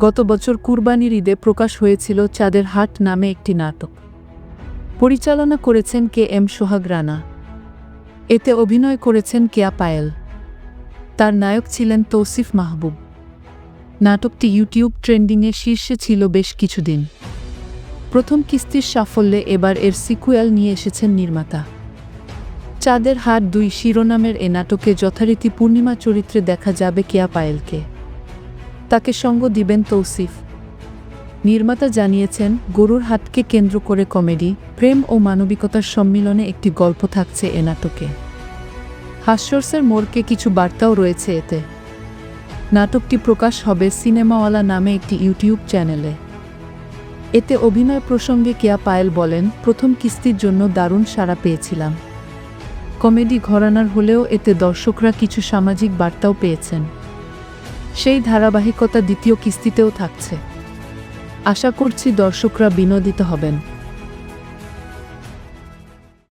গত বছর কুরবানির ঈদে প্রকাশ হয়েছিল চাঁদের হাট নামে একটি নাটক। পরিচালনা করেছেন কে এম সোহাগ রানা। এতে অভিনয় করেছেন কেয়া পায়েল। তার নায়ক ছিলেন তৌসিফ মাহবুব। নাটকটি ইউটিউব ট্রেন্ডিংয়ে শীর্ষে ছিল বেশ কিছুদিন। প্রথম কিস্তির সাফল্যে এবার এর সিকুয়েল নিয়ে এসেছেন নির্মাতা। চাঁদের হাট দুই শিরোনামের এ নাটকে যথারীতি পূর্ণিমা চরিত্রে দেখা যাবে কেয়া পায়েলকে। তাকে সঙ্গ দিবেন তৌসিফ। নির্মাতা জানিয়েছেন, গরুর হাটকে কেন্দ্র করে কমেডি, প্রেম ও মানবিকতার সম্মিলনে একটি গল্প থাকছে এ নাটকে। হাস্যরসের মোড়কে কিছু বার্তাও রয়েছে এতে। নাটকটি প্রকাশ হবে সিনেমাওয়ালা নামে একটি ইউটিউব চ্যানেলে। এতে অভিনয় প্রসঙ্গে কেয়া পায়েল বলেন, প্রথম কিস্তির জন্য দারুণ সাড়া পেয়েছিলাম। কমেডি ঘরানার হলেও এতে দর্শকরা কিছু সামাজিক বার্তাও পেয়েছেন। সেই ধারাবাহিকতা দ্বিতীয় কিস্তিতেও থাকছে। আশা করছি দর্শকরা বিনোদিত হবেন।